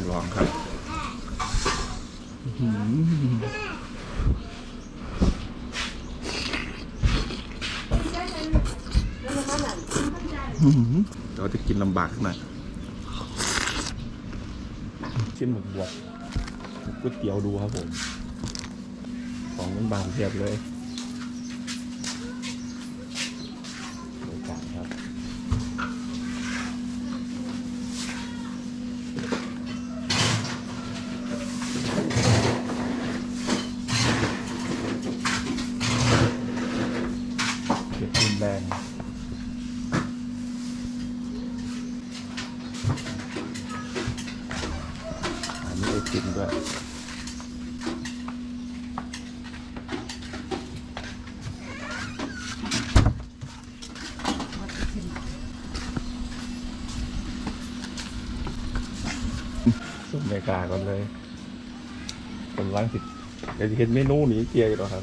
ต้องลองครับอื้อหืออื้อหือเราจะกินลำบากหน่อยชิมหมึกบวกก๋วยเตี๋ยวดูครับผม ของมันบางเทียบเลยบรรยากาศครับ เก็บรุนแรงอันนี้ไอติมด้วย สุดเมกาก่อนเลยคนล้างสิเดี๋ยวจะเห็นเมนูนี้เกียร์อยู่แล้วครับ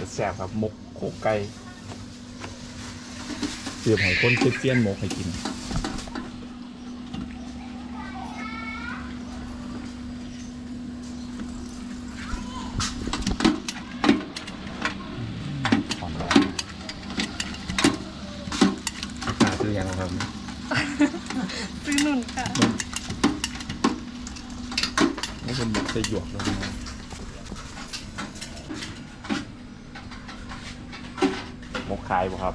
จะแซ่บครับหมกโคกไก่เสียบหอยข้นเซียนหมกให้กินอ่อนแล้วหาซื้อยังครับ ซื้อหนุนค่ะ นี่เป็นหยวกล้วนะหมกคายป่ครับ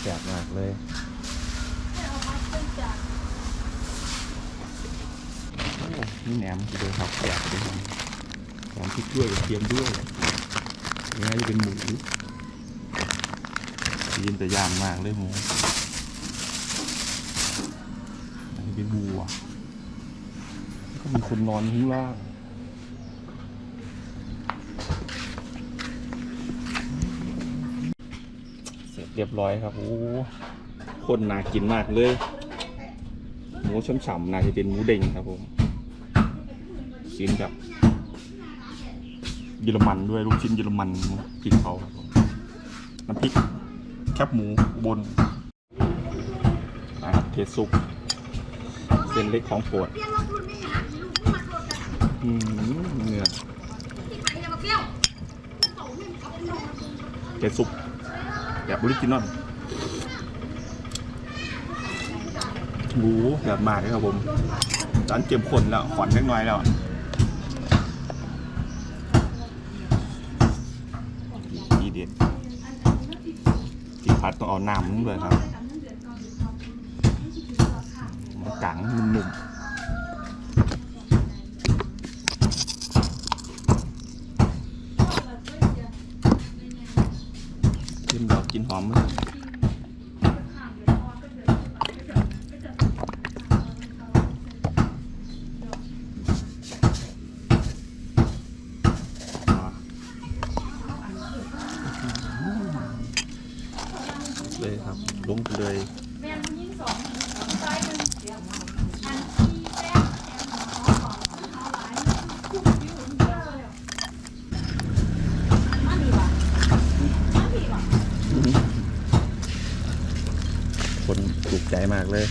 แสบมากเลยโอ้นี่แหนมจะดูครับแสบด้วยครับแหนมพริกด้วยเทียมด้วยนี่น่าจะเป็นหมูยินแต่ย่างมากเลยหมูอันนี้เป็นวัว มีคนนอนข้างล่างเสร็จเรียบร้อยครับโอ้คนน่ากินมากเลยหมูฉ่ำๆน่าจะเป็นหมูเด้งครับผมชิ้นแบบเยอรมันด้วยลูกชิ้นเยอรมันพริกเขาครับผมน้ำพริกแคบหมูบนอ่าเทซุปเส้นเล็กของโปรด อืมเนื้อเกซุปแบบออริจินอลหมูแบบมากเลยครับผมร้านเก็มขนแล้วขวัญเล็กน้อยแล้วดีเด็ดที่พัดต้องเอาน้ำมันด้วยครับ มันกังมันุ่ม ใจมากเลย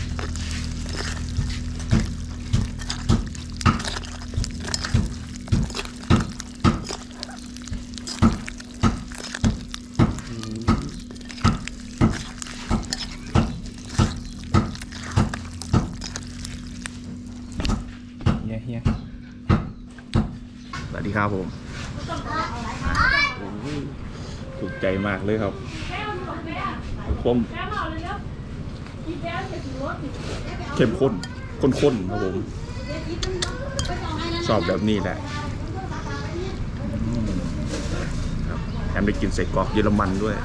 เฮียเฮียสวัสดีครับผมโอ้โหถูกใจมากเลยครับผม เข้มข้นข้นๆครับผมชอบแบบนี้แหละครับแถมได้กินใส่กรอกเยอรมันด้วย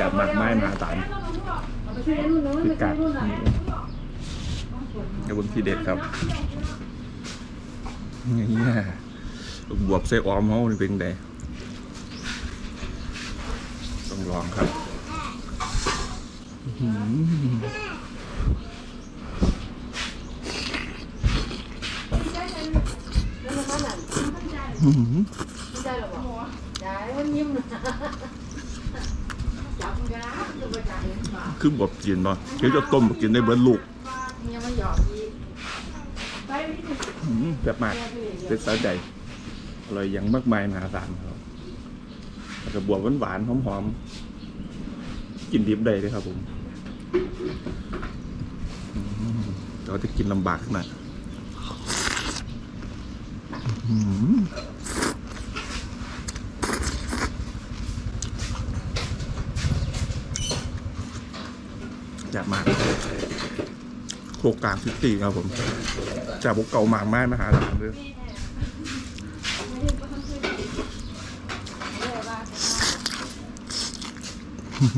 กับหมักไม้มาตานพิกัดนี่กระบุนที่เด็ดครับเนี่ย บวบใส่ออมเขานี่เป็นไงต้องลองครับอื้อหืออื้อหือใจหรอบอกใจมันยิ้มนะจับมันกันนะตัวประจายมาคือบดกินบ่เดี๋ยวจะต้มกินได้เบิดลูกเมียมาหยอกแบบมากเป็นสาใจ อร่อยอย่างมากมายมหาศาลครับแล้วก็บวกหวานๆหอมๆกินดิบได้เลยครับผมอืมแต่ว่าจะกินลำบากหน่อยอยากมากโครงการซิตี้ครับผมจากพวกเก่ามากไม้มหาหลานเลยยอด ผม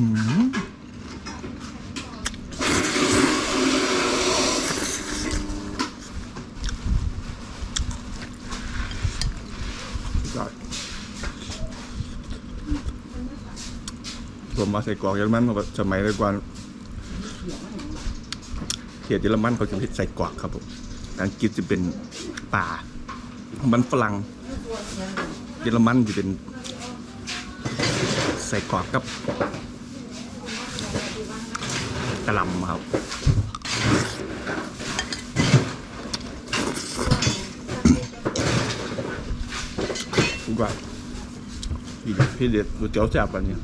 มาใส่กรอกเยอรมันมาสมัยแต่ก่อนเขตเยอรมันเขาจะใส่กรอกครับผมอังกฤษจะเป็นป่า มันฝรั่งเยอรมันจะเป็นใส่กรอกกับ กระหลำครับ ทุกอย่างพี่พี่เด็ดดูเจ้าจับอันเนี้ย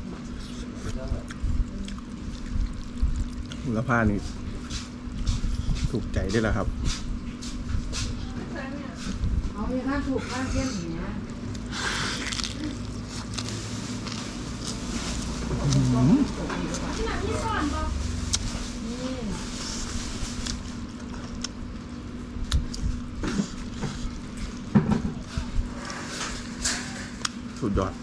แล้วผ้านี่ถูกใจได้แล้วครับเอาไปข้างถูกข้างเส้นอย่างเงี้ย สุดยอด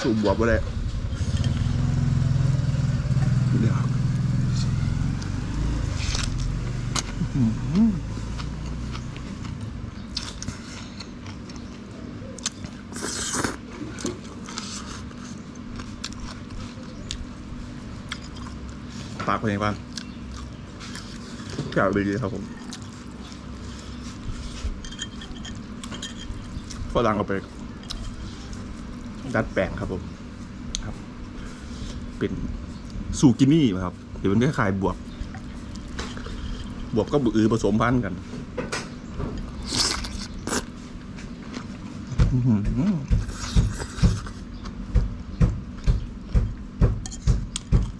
สูบบวบไปเลย ฝากเพลงบ้างกล่าวดีๆครับผมฝรั่งเอาไปดัดแปลงครับผมครับ เป็นซูกินี่ครับเดี๋ยวมันคล้ายๆบวบบวบก็บือผสมพันธุ์กันอื้อหือ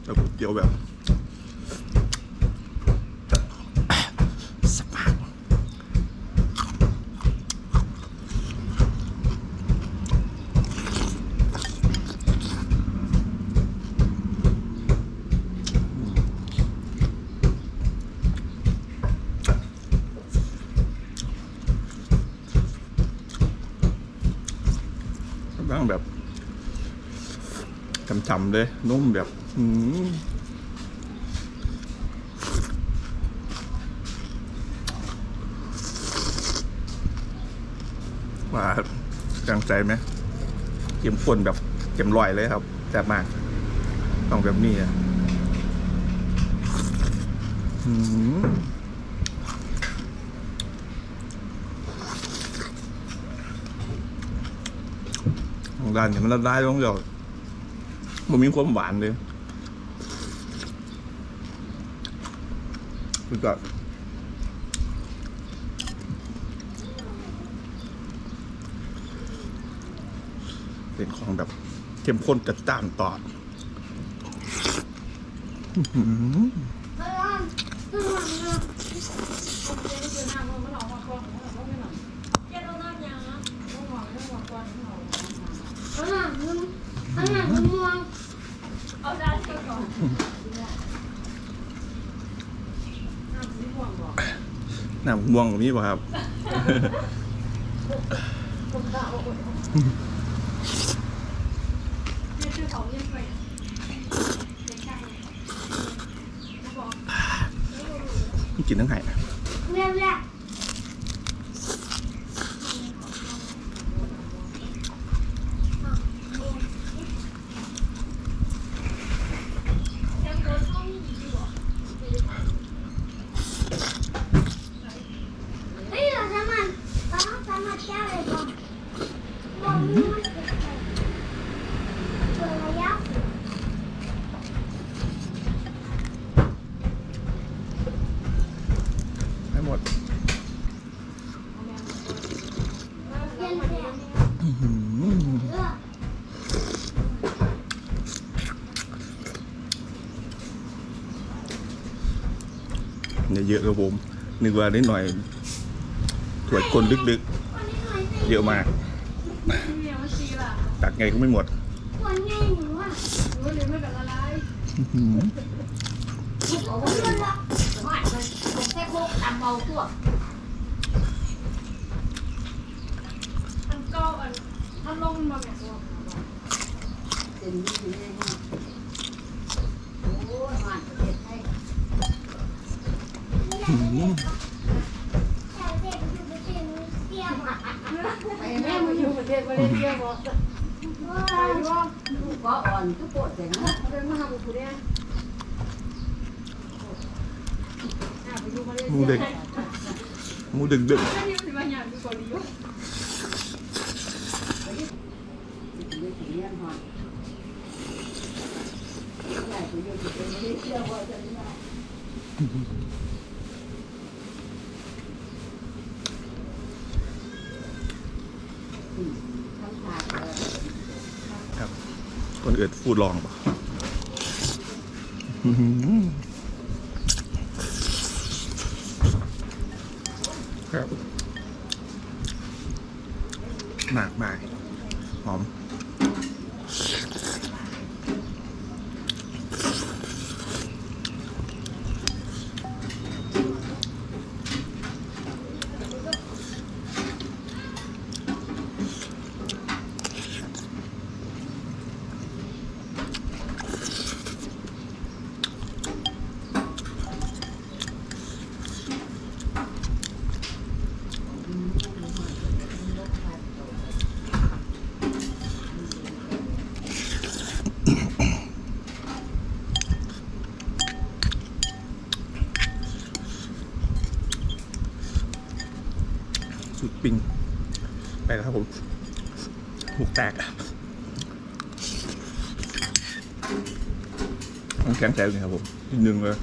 แล้วก๋วยเตี๋ยวแบบ บ้างแบบจำๆเลย นุ่มแบบอืมว่าจังใจไหมเข้มข้นแบบเข็มลอยเลยครับแซ่บมาก ต้องแบบนี้อะอืมของ ด้านเนี่ยมันละลายลงเดียวมันมีความหวานเลยคือก็เป็นของแบบเข้มข้นจัดจ้านต่อ อื้อหือเอาด้านก่อนน้ำม่วงกับนี้ป่ะครับนี่คือของยังไงกินกินทั้งไห่ เรียบแรกเฮ้ยเราสามารถเราสามารถแก้อะไรบ้างบอลนี่มันเป็นอะไรเปิดระยะ ให้หมด เรียนแรก อื้อหือ เออเนี่ยเยอะครับผมนึกว่านิดหน่อยถวดคนดึกวันนี้หน่อยสิๆเยอะมากเนี่ยมันซีล่ะตักไงก็ไม่หมดวันไงหนูอะหรือหรือไม่เป็นอะไรอื้อหื เอาไว้เลยละไม่มันผมแค่โคกตำเบาตัวอันเก้าอันถ้าลงมาแบบว่าเต็มที่เลยนะโอ้ยมันประเทศไทยอื้อหือแต่เด็กอยู่ประเทศนี้เสียมอะไปแม่แม่มาอยู่ประเทศมาเลเซียบอกว้าไปวว่าลูกก็อ่อนทุกปวดแต่นะเดินมาหาบุตรเนี่ยไปอยู่มาเลหมูเซียเด็กหมูดึกดึก แค่นี้มันมาอย่างดู เกาหลีอยู่ถึงได้ถึงเรื่องหอนใหญ่ไปอยู่ที่เป็นที่เชื่อว่าจะไม่ทำขาดเลยครับคนอื่นฟูดลองปะอื้อหือครับมากมากหอม สุด ปิง ไปแล้วครับผมหูกแตกน้ำแข็งแข็งเลยครับผมนิดนึงเลย